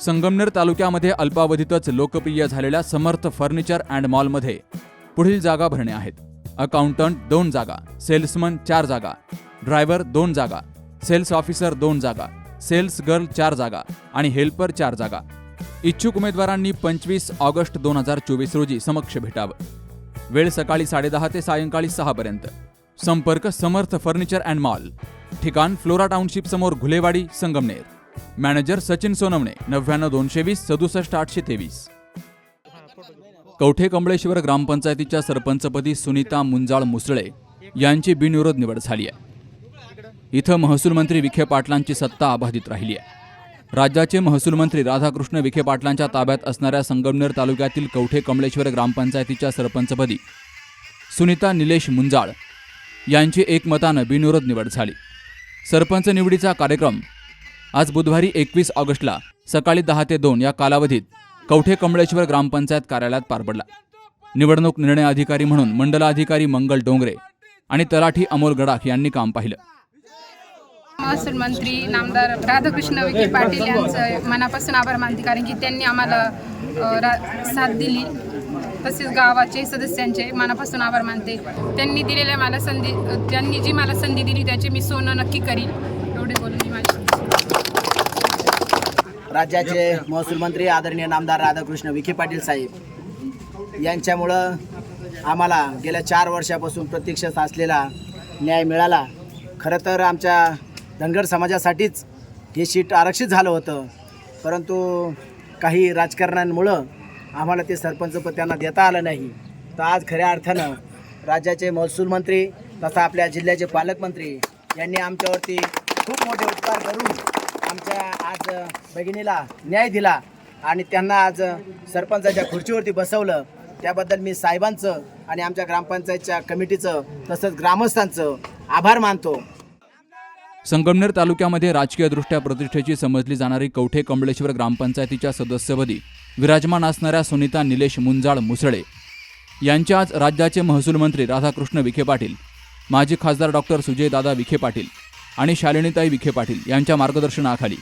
संगमनेर तालुक्यामध्ये अल्पावधीतच लोकप्रिय झालेल्या समर्थ फर्निचर अँड मॉलमध्ये पुढील जागा भरणे आहेत. अकाउंटंट दोन जागा सेल्समन चार जागा ड्रायव्हर दोन जागा सेल्स ऑफिसर दोन जागा सेल्स गर्ल चार जागा आणि हेल्पर चार जागा. इच्छुक उमेदवारांनी पंचवीस ऑगस्ट दोन हजार चोवीस रोजी समक्ष भेटावं. वेळ सकाळी साडेदहा ते सायंकाळी सहापर्यंत संपर्क समर्थ फर्निचर अँड मॉल. ठिकाण फ्लोरा टाउनशिप समोर घुलेवाडी संगमनेर. मॅनेजर सचिन सोनवणे नव्याण्णव दोनशे वीस सदुसष्ट आठशे तेवीस. कवठे कमळेश्वर ग्रामपंचायतीच्या सरपंचपदी सुनीता मुंजाळ मुसळे यांची बिनविरोध निवड झाली आहे. इथं महसूल मंत्री विखे पाटलांची सत्ता अबाधित राहिली आहे. राज्याचे महसूल मंत्री राधाकृष्ण विखे पाटलांच्या ताब्यात असणाऱ्या संगमनेर तालुक्यातील कवठे कमळेश्वर ग्रामपंचायतीच्या सरपंचपदी सुनीता निलेश मुंजाळ यांची एकमतानं बिनविरोध निवड झाली. सरपंच निवडीचा कार्यक्रम आज बुधवारी एकवीस ऑगस्टला सकाळी दहा ते दोन या कालावधीत कवठे कमळेश्वर ग्रामपंचायत कार्यालयात पार पडला. निवडणूक निर्णय अधिकारी म्हणून मंडलाधिकारी मंगल डोंगरे आणि तलाठी अमोल गडाख यांनी काम पाहिलं. महसूल मंत्री नामदार राधाकृष्ण विखे पाटील यांचं मनापासून आभार मानते कारण की त्यांनी आम्हाला साथ दिली. तसेच गावाचे सदस्यांचे मनापासून आभार मानते. त्यांनी दिलेल्या मला संधी त्यांनी जी मला संधी दिली त्याची मी सोनं नक्की करीन. एवढे बोलून मी माझी राज्याचे महसूल मंत्री आदरणीय नामदार राधाकृष्ण विखे पाटील साहेब यांच्यामुळं आम्हाला गेल्या चार वर्षापासून प्रत्यक्षात असलेला न्याय मिळाला. खरं तर आमच्या धनगर समाजासाठीच हे सीट आरक्षित झालं होतं. परंतु काही राजकारणांमुळं आम्हाला ते सरपंचपद त्यांना देता आलं नाही. तर आज खऱ्या अर्थानं राज्याचे महसूल मंत्री तथा आपल्या जिल्ह्याचे पालकमंत्री यांनी आमच्यावरती खूप मोठे उपकार करून आमच्या आज भगिनीला न्याय दिला आणि त्यांना आज सरपंचाच्या खुर्चीवरती बसवलं. त्याबद्दल मी साहेबांचं आणि आमच्या ग्रामपंचायतच्या कमिटीचं तसंच ग्रामस्थांचं आभार मानतो. संगमनेर तालुक्यामध्ये राजकीयदृष्ट्या प्रतिष्ठेची समजली जाणारी कवठे कमळेश्वर ग्रामपंचायतीच्या सदस्यपदी विराजमान असणाऱ्या सुनीता निलेश मुंजाळ मुसळे यांच्या आज राज्याचे महसूल मंत्री राधाकृष्ण विखे पाटील माजी खासदार डॉक्टर सुजयदादा विखे पाटील आणि शालिनीताई विखे पाटील यांच्या मार्गदर्शनाखाली.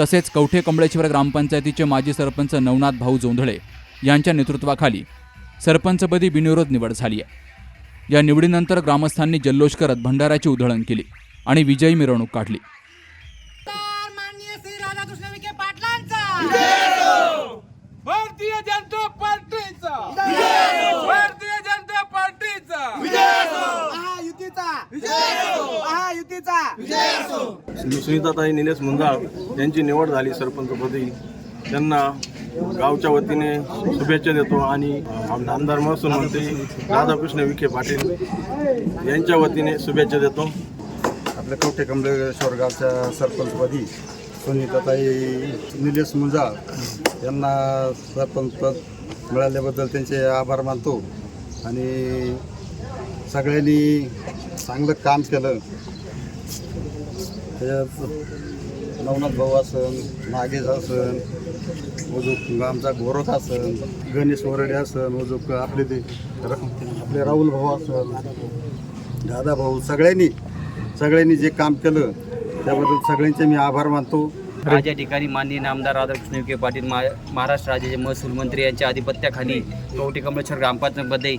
तसेच कवठे कमळेश्वर ग्रामपंचायतीचे माजी सरपंच नवनाथ भाऊ जोंधळे यांच्या नेतृत्वाखाली सरपंचपदी बिनविरोध निवड झाली आहे. या निवडीनंतर ग्रामस्थांनी जल्लोष करत भंडाऱ्याची उधळण केली आणि विजयी मिरवणूक काढली. सुनीताताई निलेश मुंजाळ यांची निवड झाली सरपंचपदी त्यांना गावच्या वतीने शुभेच्छा देतो आणि आमदार महसूल मंत्री राधाकृष्ण विखे पाटील यांच्या वतीने शुभेच्छा देतो. आपल्या कवठे कमलेश्वर गावच्या सरपंचपदी सुनीताताई निलेश मुंजाळ यांना सरपंचपद मिळाल्याबद्दल त्यांचे आभार मानतो. आणि सगळ्यांनी चांगलं काम केलं. त्याच्यात नवनाथ भाऊ असन नागेश असन उजूक आमचा गोरख असन गणेश वरडे असन उजूक आपले ते आपले राहुल भाऊ असन दादा भाऊ सगळ्यांनी सगळ्यांनी जे काम केलं त्याबद्दल सगळ्यांचे मी आभार मानतो. आज ठिकाणी माननीय आमदार राधाकृष्ण विखे पाटील मा महाराष्ट्र राज्याचे महसूल मंत्री यांच्या आधिपत्याखाली कवठे कमळेश्वर ग्रामपंचायतमध्ये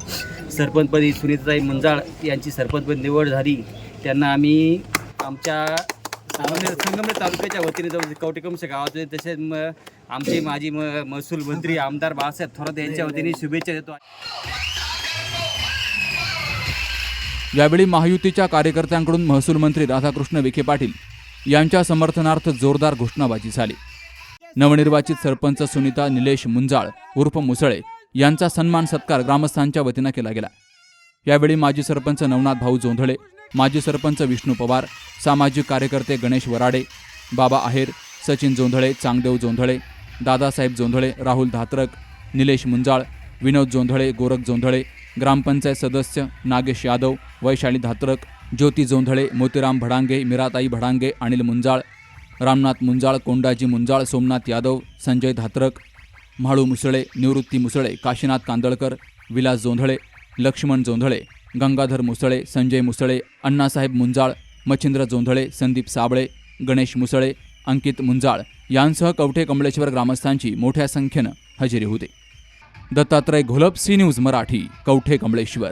सरपंचपदी सुनीताई मुंजाळ यांची सरपंचपदी निवड झाली. त्यांना आम्ही आमच्या संगमनेर संगमनेर तालुक्याच्या वतीने जाऊन कवठे गावाचे तसेच म आमचे माजी म महसूल मंत्री आमदार बाळासाहेब थोरात यांच्या वतीने शुभेच्छा देतो. यावेळी महायुतीच्या कार्यकर्त्यांकडून महसूल मंत्री राधाकृष्ण विखे पाटील यांच्या समर्थनार्थ जोरदार घोषणाबाजी झाली. नवनिर्वाचित सरपंच सुनीता निलेश मुंजाळ उर्फ मुसळे यांचा सन्मान सत्कार ग्रामस्थांच्या वतीनं केला गेला. यावेळी माजी सरपंच नवनाथ भाऊ जोंधळे माजी सरपंच विष्णू पवार सामाजिक कार्यकर्ते गणेश वराडे बाबा आहेर सचिन जोंधळे चांगदेव जोंधळे दादासाहेब जोंधळे राहुल धात्रक निलेश मुंजाळ विनोद जोंधळे गोरख जोंधळे ग्रामपंचायत सदस्य नागेश यादव वैशाली धात्रक ज्योती जोंधळे मोतीराम भडांगे मिराताई भडांगे अनिल मुंजाळ रामनाथ मुंजाळ कोंडाजी मुंजाळ सोमनाथ यादव संजय धात्रक म्हाळू मुसळे निवृत्ती मुसळे काशीनाथ कांदळकर विलास जोंधळे लक्ष्मण जोंधळे. गंगाधर मुसळे संजय मुसळे अण्णासाहेब मुंजाळ मच्छिंद्र जोंधळे संदीप साबळे गणेश मुसळे अंकित मुंजाळ यांसह कवठे कमळेश्वर ग्रामस्थांची मोठ्या संख्येनं हजेरी होते. Dattatray Gholap C news Marathi Kavathe Kamaleshwar